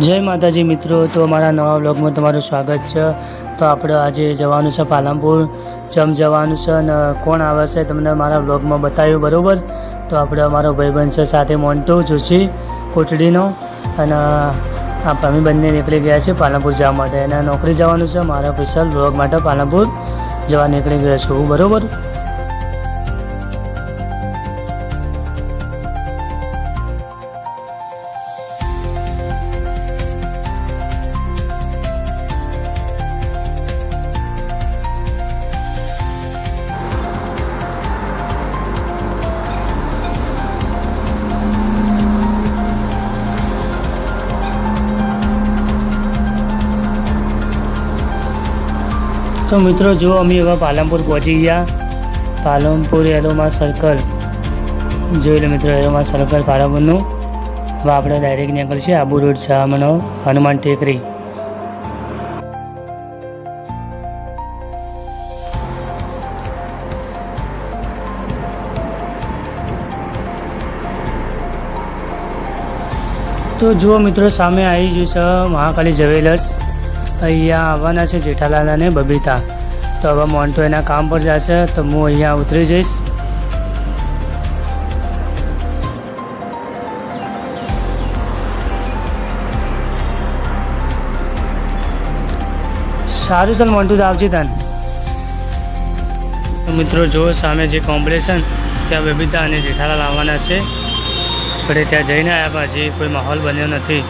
જય માતાજી મિત્રો, તો અમારા નવા વ્લોગમાં તમારું સ્વાગત છે. તો આપણે આજે જવાનું છે પાલનપુર. ચમ જવાનું છે અને કોણ આવે છે તમને મારા વ્લોગમાં બતાવ્યું, બરાબર? તો આપણે અમારો ભાઈબંધ છે સાથે મોન્ટુ, જોશી કોટડીનો. અને અમે બંને નીકળી ગયા છે પાલનપુર જવા માટે. અને નોકરી જવાનું છે મારા સ્પેશિયલ બ્લોગ માટે પાલનપુર. જવા નીકળી ગયો છું, બરાબર? તો મિત્રો જુઓ અમે એવા પાલનપુર પહોંચી ગયા. પાલનપુર એલોમા સર્કલ જોઈ લો મિત્રો, એરોમા સર્કલ પાલનપુરનું. હવે આપણે ડાયરેક્ટ નીકળશે આબુ રોડ શાહમનો હનુમાન ટેકરી. તો જુઓ મિત્રો, સામે આવી ગયું છે મહાકાલી જ્વેલર્સ. અહીંયા આવવાના છે જેઠાલાલ અને બબીતા. તો હવે મોન્ટો એના કામ પર જશે, તો હું અહીંયા ઉતરી જઈશ. સારું ચાલ મોન્ટુ આવજે તન. મિત્રો, જુઓ સામે જે કોમ્પિટિશન ત્યાં બબીતા અને જેઠાલાલ આવવાના છે. આપણે ત્યાં જઈને આવ્યા પછી કોઈ માહોલ બન્યો નથી.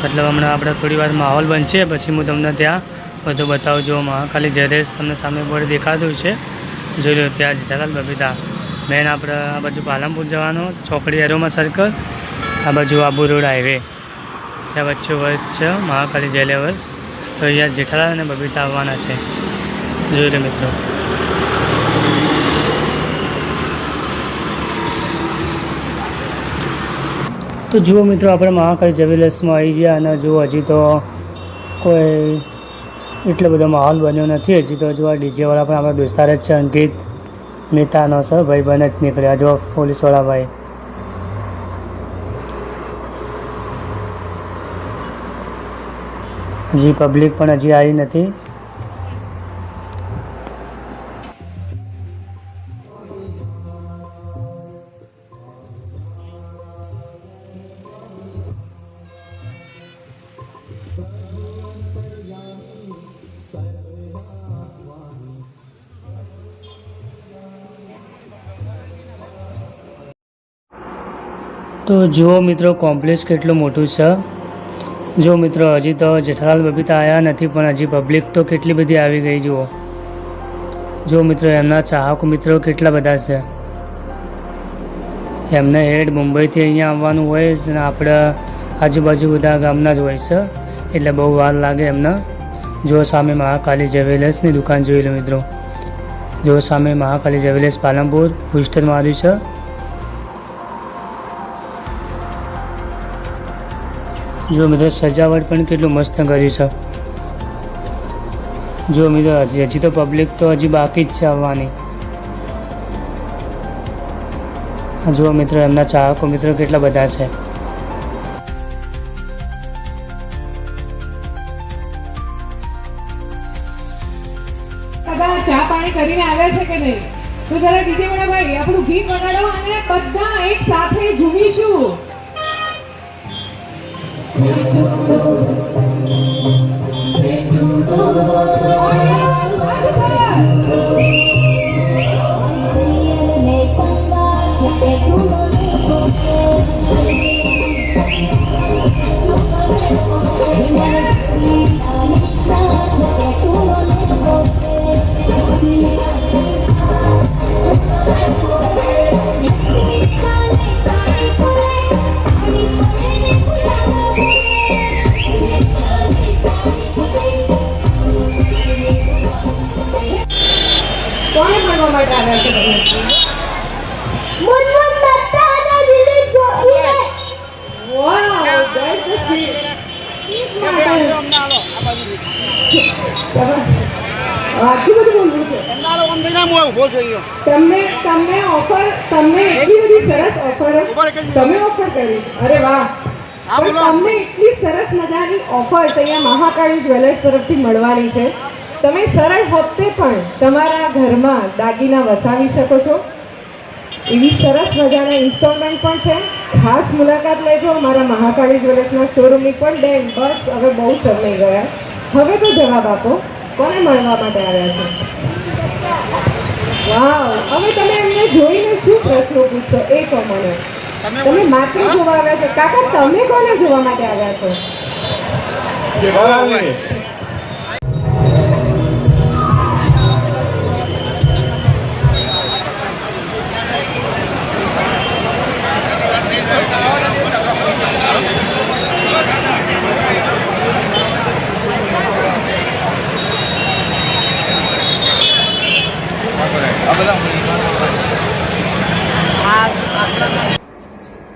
મતલબ હમણાં આપણે થોડી વાર માહોલ બનશે પછી હું તમને ત્યાં બધું બતાવું જો મહાકાલી જેરેસ તમને સામે બોર્ડ દેખાતું છે જોઈ લો ત્યાં જેઠાલાલ બબીતા મેન આપણે આ બાજુ પાલનપુર જવાનું ચોકડી એરોમાં સર્કલ આ બાજુ આબુ રોડ હાઈવે ત્યાં વચ્ચે છે મહાકાલી જેલેવર્સ તો અહીંયા જેઠાલાલ અને બબીતા આવવાના છે જોઈ લો મિત્રો તો જુઓ મિત્રો, આપણે મહાકાળી જ્વેલર્સમાં આવી ગયા અને જુઓ હજી તો કોઈ એટલો બધો માહોલ બન્યો નથી. હજી તો જુઓ ડીજેવાળા પણ આપણા દોસ્તાર જ છે, અંકિત મહેતાનો છે, ભાઈ બને જ નીકળ્યા. જુઓ, પોલીસવાળા ભાઈ. હજી પબ્લિક પણ હજી આવી નથી. તો જુઓ મિત્રો કોમ્પ્લેક્સ કેટલું મોટું છે. જો મિત્રો, હજી તો જેઠાલાલ બબીતા આવ્યા નથી, પણ હજી પબ્લિક તો કેટલી બધી આવી ગઈ, જુઓ. જો મિત્રો, એમના ચાહક મિત્રો કેટલા બધા છે. એમને હેડ મુંબઈથી અહીંયા આવવાનું હોય છે અને આપણે આજુબાજુ બધા ગામના જ હોય છે. એટલે બહુ વાર લાગે એમને. જો સામે મહાકાલી જ્વેલર્સની દુકાન જોઈ લો મિત્રો. જો સામે મહાકાલી જ્વેલર્સ પાલનપુર, પુસ્ટર માર્યું છે. જો મિત્રો સજાવટ પણ કેટલું મસ્ત કરી છે. જો મિત્રો, હજી તો પબ્લિક તો હજી બાકી જ છે આવવાની. જુઓ મિત્રો, એમના ચાહકો મિત્રો કેટલા બધા છે. વંદના ઊભો છું તમને તમને ઓફર તમને એટલી બધી સરસ ઓફર તમે ઓફર કરી. અરે વાહ. હા. તમને એટલી સરસ મજાની ઓફર અહીંયા મહાકાળી જ્વેલર્સ તરફથી મળવાની છે. તમે સરળ હપ્તે પણ તમારા ઘરમાં દાગીના વસાવી શકો છો. એવી સરસ મજાના ઇન્સ્ટોલમેન્ટ પણ છે. ખાસ મુલાકાત લેજો અમારા મહાકાળી જ્વેલર્સના શોરૂમની પણ. બેન બસ હવે બહુ શરમાઈ ગયા. હવે તો જવાબ આપો. કોને મળવા માટે આવ્યા છે? વાવ હવે તમે એમને જોઈને શું પ્રશ્નો પૂછશો? એ કહો મને. તમે તમે માત્ર જોવા આવ્યા છો. કાકા તમે કોને જોવા માટે આવ્યા છો?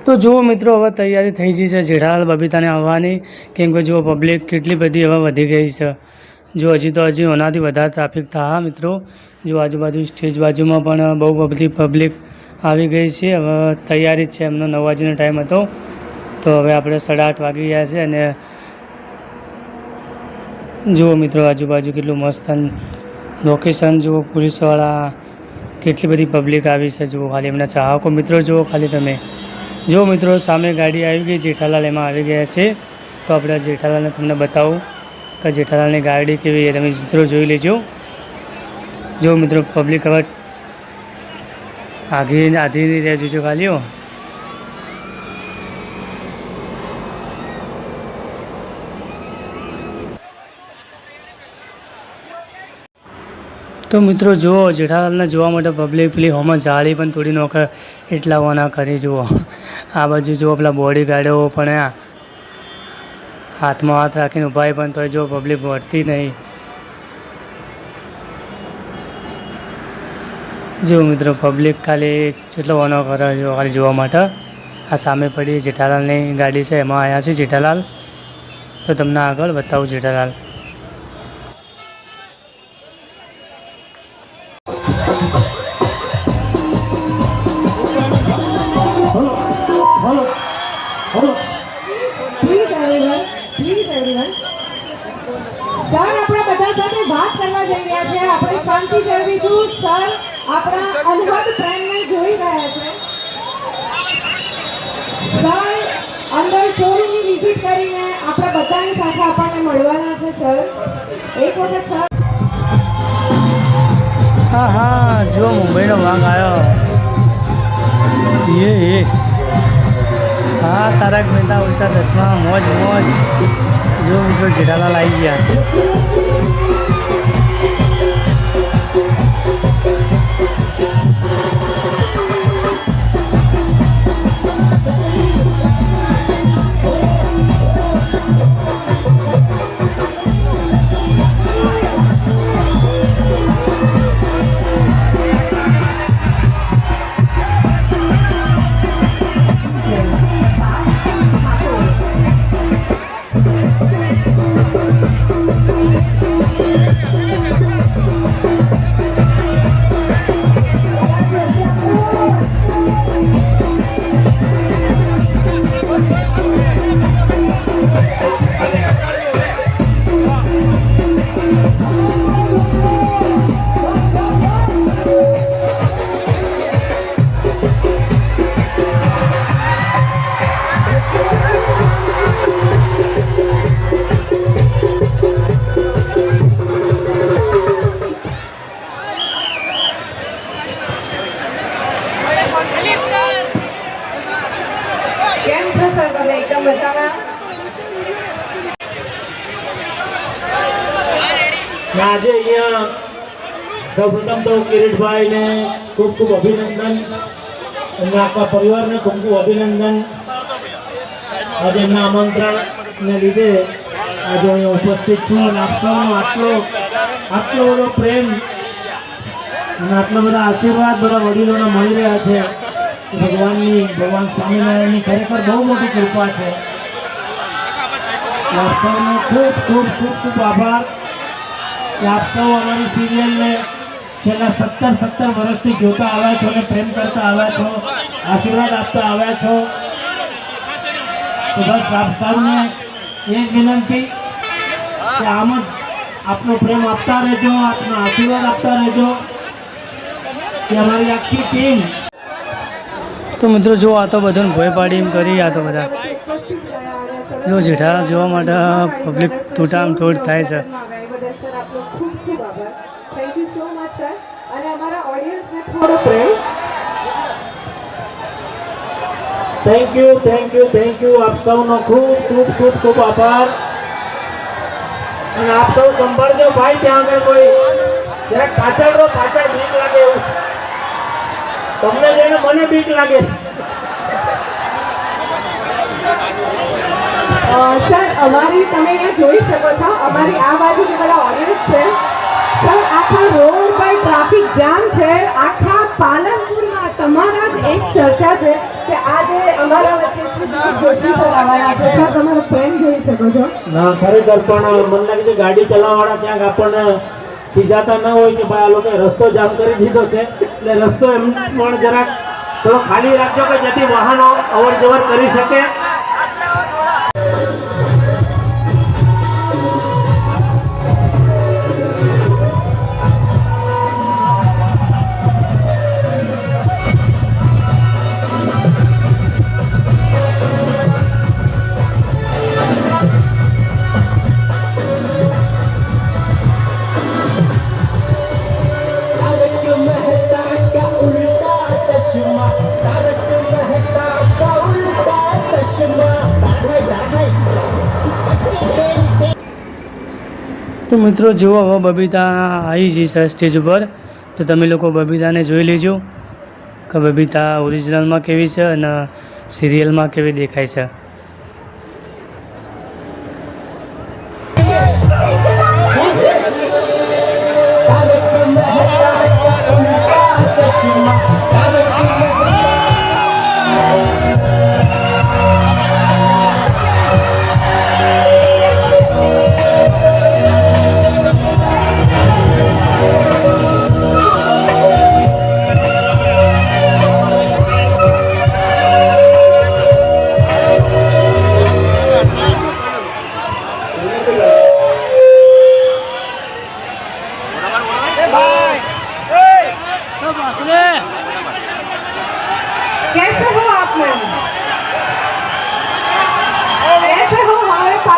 તો જુઓ મિત્રો, હવે તૈયારી થઈ ગઈ છે જેઠાલાલ બબીતાને આવવાની. કેમ કે જુઓ પબ્લિક કેટલી બધી હવે વધી ગઈ છે. જો હજી તો હજી ઓનાથી વધારે ટ્રાફિક થા મિત્રો. જો આજુબાજુ સ્ટેજ બાજુમાં પણ બહુ બધી પબ્લિક આવી ગઈ છે. હવે તૈયારી છે એમનો નવ વાગ્યાનો ટાઈમ હતો. તો હવે આપણે સાડા આઠ વાગી ગયા છે અને જુઓ મિત્રો, આજુબાજુ કેટલું મસ્ત લોકેશન જુઓ પોલીસવાળા કેટલી બધી પબ્લિક આવી છે જુઓ ખાલી. એમના ચાહકો મિત્રો જુઓ ખાલી તમે. જો મિત્રો સામે ગાડી આવી ગઈ, જેઠાલાલ એમાં આવી ગયા છે, તો આપણે જેઠાલાલને તમને બતાવું કે જેઠાલાલની ગાડી કેવી તમે મિત્રો જોઈ લેજો. જો મિત્રો પબ્લિક હવે આઘી આધી રહી જોજો ખાલી તો મિત્રો જુઓ, જેઠાલાલને જોવા માટે પબ્લિક પેલી હોમાં જાળી પણ તોડી નોકર એટલા ઓના કરી જુઓ. આ બાજુ જુઓ પેલા બોડી ગાર્ડો પણ આ. હાથમાં હાથ રાખીને ઊભા પણ તોય જો પબ્લિક વળતી નહીં. જો મિત્રો પબ્લિક ખાલી જેટલો ઓનો કરે જો ખાલી જોવા માટે. આ સામે પડી જેઠાલાલની ગાડી છે, એમાં આવ્યા છે જેઠાલાલ. તો તમને આગળ બતાવું Jethalal. Please everyone please everyone sir આપણે બધા સાથે વાત કરવા જઈ રહ્યા છે આપણે શાંતિ જાળવીશું સર આપણા પ્રેમને જોઈ રહ્યા છે. સર અંદર શોરૂમની વિઝિટ કરીને આપણા બધાની સાથે આપણને મળવાના છે સર એક વખત સર હા હા જો મુંબઈનો વાઘ આવ્યો એ એ. હા તારક મહેતા ઉલ્ટા દસમા મોજ મોજ. જો મિત્રો જેઠાલાલ આવી ગયા. તો ખૂબ ખૂબ અભિનંદન. એમના આખા પરિવારને ખૂબ ખૂબ અભિનંદન. આજે એમના આમંત્રણને લીધે આજે હું ઉપસ્થિત છું અને આટલો આટલો બધો પ્રેમ અને આટલા બધા આશીર્વાદ બધા વડીલોને મળી રહ્યા છે. ભગવાનની, ભગવાન સ્વામિનારાયણની ખરેખર બહુ મોટી કૃપા છે. આપ ખૂબ ખૂબ ખૂબ ખૂબ આભાર. કે આપ સૌ અમારી સિરિયલને છેલ્લા સત્તર સત્તર વર્ષથી જોતા આવ્યા છો અને પ્રેમ કરતા આવ્યા છો, આશીર્વાદ આપતા આવ્યા છો. તો બસ આપ સૌને એ વિનંતી કે આમ જ આપનો પ્રેમ આપતા રહેજો, આપનો આશીર્વાદ આપતા રહેજો કે અમારી આખી ટીમ તો મિત્રો જો આ તો બધાને ભોય પાડી એમ કરી, આ તો બધા. જો જેઠા જોવા માટે પબ્લિક તૂટામ તૂટ થાય છે. થોડો પ્રેમ thank you thank you thank you આપ સૌનો ખૂબ ખૂબ ખૂબ ખૂબ આભાર. અને આપ સૌ સંભાળજો ભાઈ, ત્યાં આગળ કોઈ જરાક પાછળ પાછળ બીક લાગે એવું છે. તમને જઈને મને બીક લાગે છે. સર, અમારી તમે અહીંયા જોઈ શકો છો, અમારી આ બાજુ જે બધા ઓડિયન્સ છે સર આખા રોડ પર ટ્રાફિક જામ છે. આખા પાલનપુરમાં તમારા જ એક ચર્ચા છે કે આજે અમારા વચ્ચે શ્રી જોશી જોઈ શકો છો? ના, ખરેખર પણ મને લાગે ગાડી ચલાવવાળા ક્યાંક આપણને ખીજાતા ન હોય કે ભાઈ આ લોકોએ રસ્તો જામ કરી દીધો છે. એટલે રસ્તો એમ પણ જરાક થોડો ખાલી રાખજો કે જેથી વાહનો અવર કરી શકે. મિત્રો, જુઓ હવે બબીતા આવી જઈ છે સ્ટેજ ઉપર. તો તમે લોકો બબીતાને જોઈ લેજો કે બબીતા ઓરિજિનલમાં કેવી છે અને સિરિયલમાં કેવી દેખાય છે.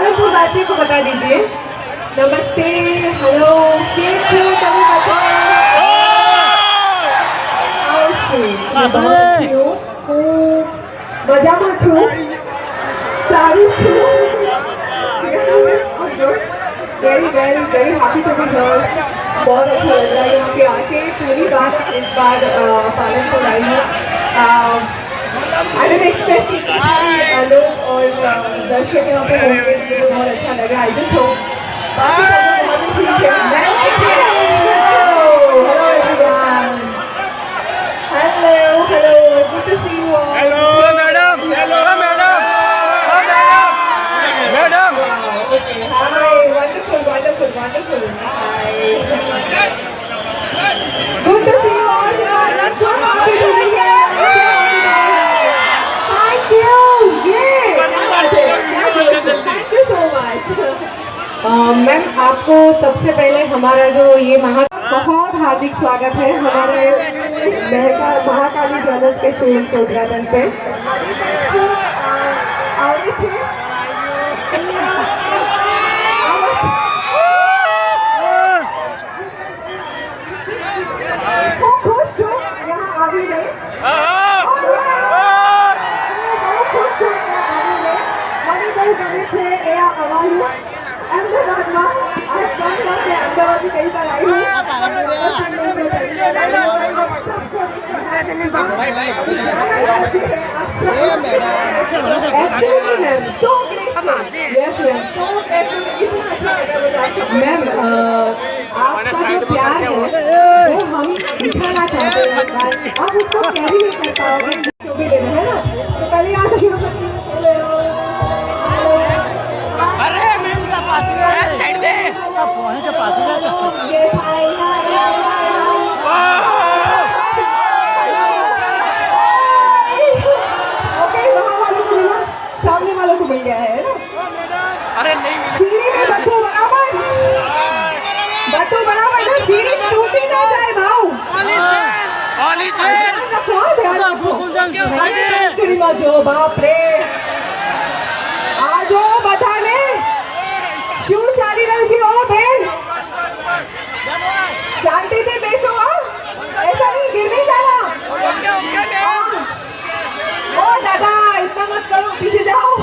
पालनपुर वासी को बता दीजिए नमस्ते हेलो કેમ છો તમે બધા હું મજામાં છું સારું છું very very very happy to be here बहुत अच्छा लग रहा है यहाँ पे आके पूरी बात इस बार अ, पालनपुर आई हूँ आई डेंट एक्सपेक्ट लोग और अ, दर्शक यहाँ पे होंगे मुझे बहुत अच्छा लगा आई जस्ट होप बाकी सब लोग बहुत ही ठीक है मैं मैम आपको सबसे पहले हमारा जो ये महा बहुत हार्दिक स्वागत है हमारे लहका महाकाली ज्वेलर्स के शोरूम के उद्घाटन पे मैम आपका जो प्यार है वो हम दिखाना चाहते हैं इस बार। आप उसको कैरी नहीं कर पाओगे सामने वालों को मिल गया है ना अरे नहीं मिला बराबर बच्चों बराबर ना सीढ़ी टूटी ना जाए भाऊ ऑलिसन ऑलिसन रखो ध्यान रखो जो बाप रे करती थी बेसो ऐसा नहीं गिर नहीं जाना ओ दादा इतना मत करो पीछे जाओ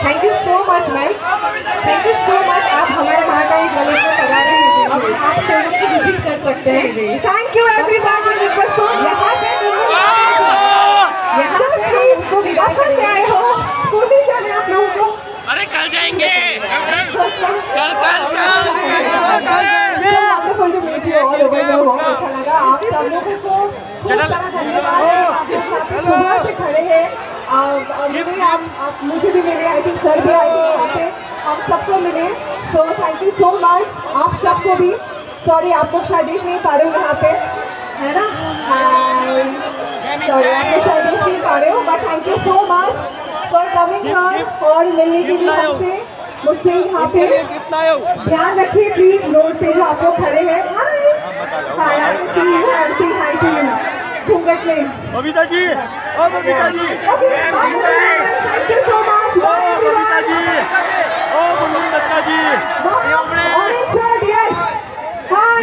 thank you so much ma'am thank you so much आप हमारे माँ का महाकाली गले को लगा रहे हैं आप शोरूम की विज़िट कर सकते हैं थैंक यू एवरीबॉडी सो यहाँ से से आए हो स्कूटी अरे कल जाएँगे। कल कल और ओवर में बहुत लगा आप सब लोगों को खूब सारा धन्यवाद लोग यहाँ पे सुबह से खड़े हैं मुझे भी मिले आई थिंक सर भी आए थे यहाँ पे हम सबको मिले so thank you so much आप सबको भी सॉरी आप लोग शायद देख नहीं पा रहे हो यहाँ पे है ना सॉरी आप लोग शायद देख नहीं पा रहे हो but thank you so much for coming here और मिलने के लिए हमसे मुझसे यहाँ पे ध्यान रखिए प्लीज रोड पे जो आप लोग खड़े हैं hi hi I can see you I am saying hi to you घूंघट में बबीता जी ओ Babita ji okay thank you so much bye Babita ji O Bullu Datta ji orange shirt yes hi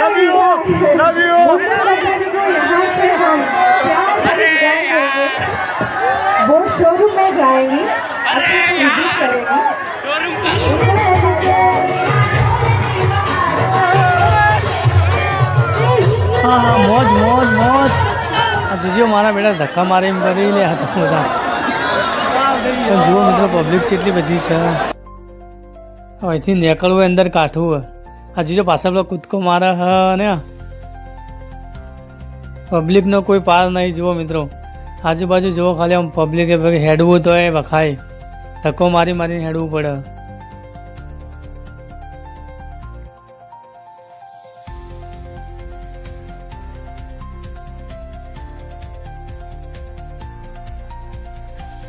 जाएंगी अच्छे से विजिट करेंगी હા હા મોજ મોજ મોજ આ જોજો મારા બેટા ધક્કા મારે એમ કરી લે હતા બધા પણ જુઓ મિત્રો પબ્લિક કેટલી બધી છે હવે અહીંથી નીકળવું હોય અંદર કાઠવું હોય આ જોજો પાછા પેલો કૂદકો મારે હ ને પબ્લિકનો કોઈ પાર નહીં જુઓ મિત્રો આજુબાજુ જુઓ ખાલી આમ પબ્લિકે હેડવું તો એ વખાય. ધક્કો મારી મારીને હેડવું પડે.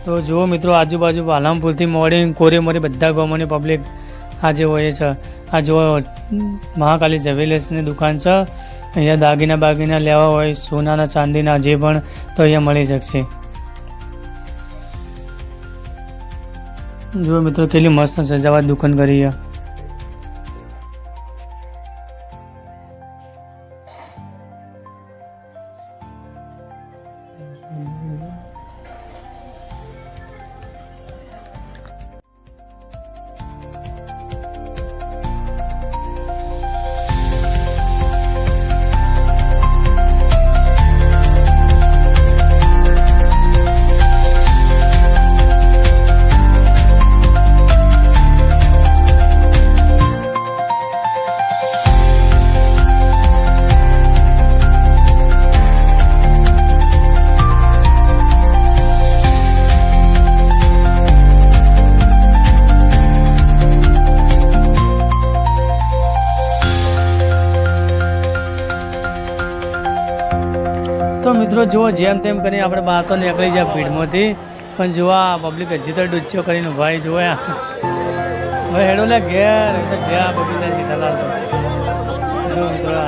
તો જુઓ મિત્રો, આજુબાજુ પાલમપુરથી મોડી કોરી મોરી બધા ગામોની પબ્લિક આજે હોય છે. આ જુઓ, મહાકાલી જવેલર્સની દુકાન છે. અહીંયા દાગીના બાગીના લેવા હોય, સોનાના ચાંદીના જે પણ, તો અહીંયા મળી શકશે. જુઓ મિત્રો, કેટલી મસ્ત સજાવટ દુકાન કરી છે. મિત્રો, જુઓ, જેમ તેમ કરીને આપણે બહાર તો નીકળી જાય ભીડમાંથી. પણ આ પબ્લિક હજી તો ડૂચ્યો કરીને ભાઈ જોયા હવે હેડો ને ઘેર જ્યાં જેઠાલાલ તો. જો મિત્રો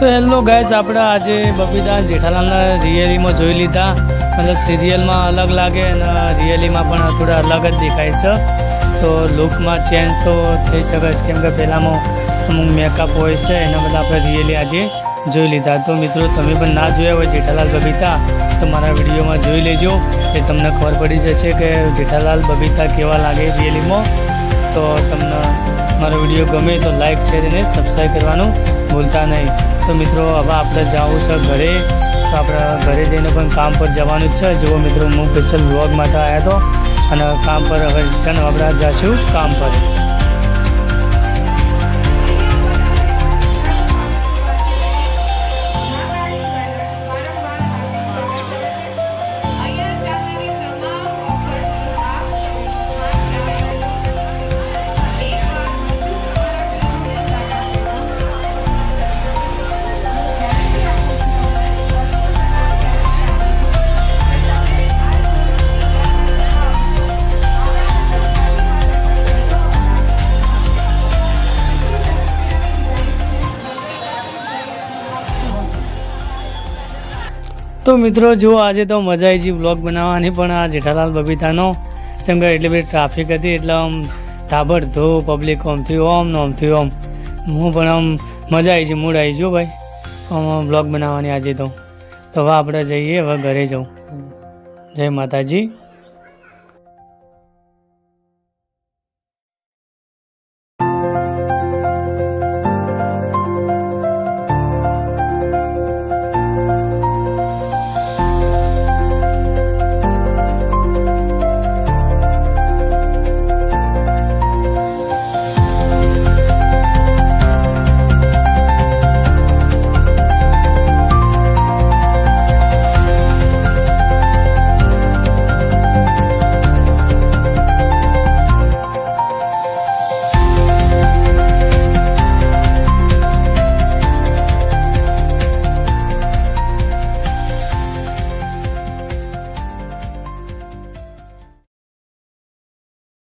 તો હેલો ગેસ આપણે આજે બબીતા જેઠાલાલના રિયલીમાં જોઈ લીધા. મતલબ સિરિયલમાં અલગ લાગે અને રિયલીમાં પણ થોડા અલગ જ દેખાય છે. તો લુકમાં ચેન્જ તો થઈ શકે છે. કેમ કે પહેલાંમાં અમુક મેકઅપ હોય છે, એના બદલે આપણે રિયલી આજે જોઈ લીધા. તો મિત્રો, તમે પણ ના જોયા હોય જેઠાલાલ બબીતા, તો મારા વિડીયોમાં જોઈ લેજો. એ તમને ખબર પડી જશે કે જેઠાલાલ બબીતા કેવા લાગે રિયલીમાં તો તમને મારો વીડિયો ગમે તો લાઈક શેર અને સબસ્ક્રાઈબ કરવાનું ભૂલતા નહીં. તો મિત્રો, હવે આપણે જવું છે ઘરે. તો આપણે ઘરે જઈને પણ કામ પર જવાનું જ છે. જુઓ મિત્રો, હું સ્પેશિયલ વ્લોગ માટે આવ્યા હતો. અને કામ પર હવે રિટર્ન આપણે જઈશું કામ પર. તો મિત્રો જો આજે તો મજા આવી ગઈ બ્લોગ બનાવવાની પણ આ જેઠાલાલ બબીતાનો જેમ કે એટલી બધી ટ્રાફિક હતી એટલે આમ તાબડધો પબ્લિક આમથી ઓમ ને થયું ઓમ હું પણ આમ મજા આવી છે મૂડ આવી ગયો ભાઈ. આમ બ્લોગ બનાવવાની આજે તો. તો હવે આપણે જઈએ હવે ઘરે જવું જય માતાજી.